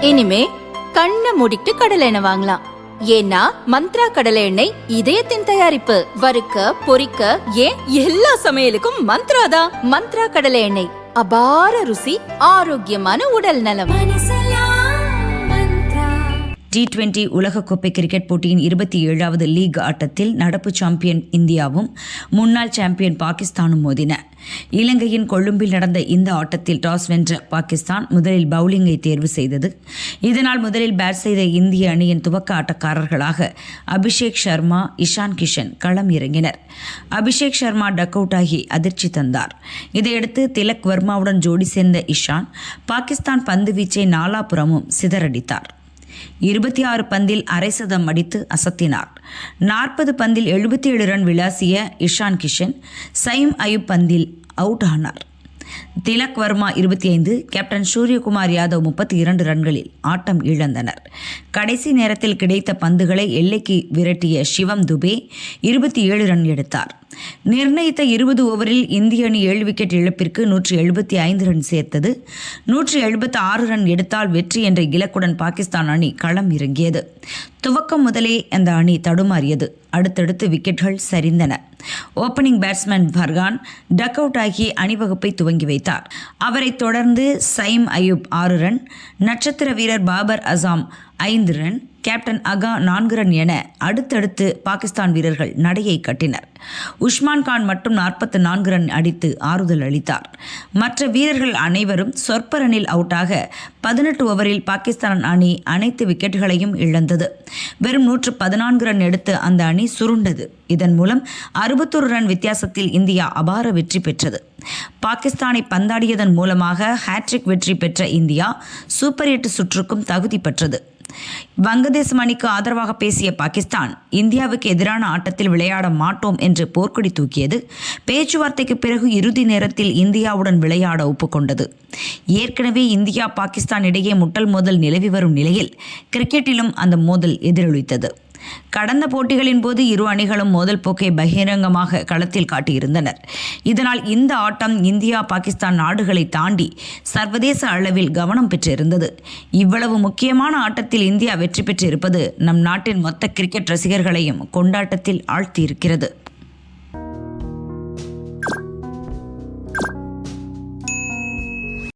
இனிமே கண்ணை மூடிட்டு கடலை எண்ணெய் வாங்கலாம். ஏன்னா மந்த்ரா கடலை எண்ணெய் இதயத்தின் தயாரிப்பு. வறுக்க பொரிக்க ஏன் எல்லா சமையலுக்கும் மந்த்ரா தான். மந்த்ரா கடலை எண்ணெய். அபார ருசி ஆரோக்கியமான உடல் நலம். டி டுவெண்டி உலகக்கோப்பை கிரிக்கெட் போட்டியின் இருபத்தி ஏழாவது லீக் ஆட்டத்தில் நடப்பு சாம்பியன் இந்தியாவும் முன்னாள் சாம்பியன் பாகிஸ்தானும் மோதின. இலங்கையின் கொழும்பில் நடந்த இந்த ஆட்டத்தில் டாஸ் வென்ற பாகிஸ்தான் முதலில் பவுலிங்கை தேர்வு செய்தது. இதனால் முதலில் பேட் செய்த இந்திய அணியின் துவக்க ஆட்டக்காரர்களாக அபிஷேக் சர்மா இஷான் கிஷன் களம் இறங்கினர். அபிஷேக் சர்மா டக் அவுட் ஆகி அதிர்ச்சி தந்தார். இதையடுத்து திலக் வர்மாவுடன் ஜோடி சேர்ந்த இஷான் பாகிஸ்தான் பந்து வீச்சை நாலாபுறமும் சிதறடித்தார். இருபத்தி ஆறு பந்தில் அரை சதம் அடித்து அசத்தினார். நாற்பது பந்தில் எழுபத்தி ஏழு ரன் விளாசிய இஷான் கிஷன் சைம் அயூப் பந்தில் அவுட் ஆனார். திலக் வர்மா இருபத்தி ஐந்து கேப்டன் சூரியகுமார் யாதவ் முப்பத்தி இரண்டு ரன்களில் ஆட்டம் இழந்தனர். கடைசி நேரத்தில் கிடைத்த பந்துகளை எல்லைக்கு விரட்டிய சிவம் துபே இருபத்தி ஏழு ரன் எடுத்தார். நிர்ணயித்த இருபது ஓவரில் இந்திய அணி ஏழு விக்கெட் இழப்பிற்கு நூற்றி எழுபத்தி ஐந்து ரன் சேர்த்தது. நூற்றி எழுபத்தி ஆறு ரன் எடுத்தால் வெற்றி என்ற இலக்குடன் பாகிஸ்தான் அணி களம் இறங்கியது. துவக்கம் முதலே அந்த அணி தடுமாறியது. அடுத்தடுத்து விக்கெட்கள் சரிந்தன. Opening batsman Farhan duck out ஆகி அணிவகுப்பை துவங்கி வைத்தார். அவரைத் தொடர்ந்து சைம் அயூப் ஆறு ரன் நட்சத்திர வீரர் பாபர் அசாம் ஐந்து ரன் கேப்டன் அகா நான்கு ரன் என அடுத்தடுத்து பாகிஸ்தான் வீரர்கள் நடையை கட்டினர். உஸ்மான் கான் மட்டும் நாற்பத்து நான்கு ரன் அடித்து ஆறுதல் அளித்தார். மற்ற வீரர்கள் அனைவரும் சொற்ப ரனில் அவுட்டாக பதினெட்டு ஓவரில் பாகிஸ்தான் அணி அனைத்து விக்கெட்டுகளையும் இழந்தது. வெறும் நூற்று பதினான்கு ரன் எடுத்து அந்த அணி சுருண்டது. இதன் மூலம் அறுபத்தொரு ரன் வித்தியாசத்தில் இந்தியா அபார வெற்றி பெற்றது. பாகிஸ்தானை பந்தாடியதன் மூலமாக ஹேட்ரிக் வெற்றி பெற்ற இந்தியா சூப்பர் எட்டு சுற்றுக்கும் தகுதி பெற்றது. வங்கதேசம் அணிக்கு ஆதரவாக பேசிய பாகிஸ்தான் இந்தியாவுக்கு எதிரான ஆட்டத்தில் விளையாட மாட்டோம் என்று போர்க்கொடி தூக்கியது. பேச்சுவார்த்தைக்கு பிறகு இறுதி நேரத்தில் இந்தியாவுடன் விளையாட ஒப்புக்கொண்டது. ஏற்கனவே இந்தியா பாகிஸ்தான் இடையே முட்டல் மோதல் நிலவி வரும் நிலையில் கிரிக்கெட்டிலும் அந்த மோதல் எதிரொலித்தது. கடந்த போட்டிகளின் போது இரு அணிகளும் மோதல் போக்கை பகிரங்கமாக களத்தில் காட்டியிருந்தனர். இதனால் இந்த ஆட்டம் இந்தியா பாகிஸ்தான் நாடுகளை தாண்டி சர்வதேச அளவில் கவனம் பெற்றிருந்தது. இவ்வளவு முக்கியமான ஆட்டத்தில் இந்தியா வெற்றி பெற்றிருப்பது நம் நாட்டின் மொத்த கிரிக்கெட் ரசிகர்களையும் கொண்டாட்டத்தில் ஆழ்த்தியிருக்கிறது.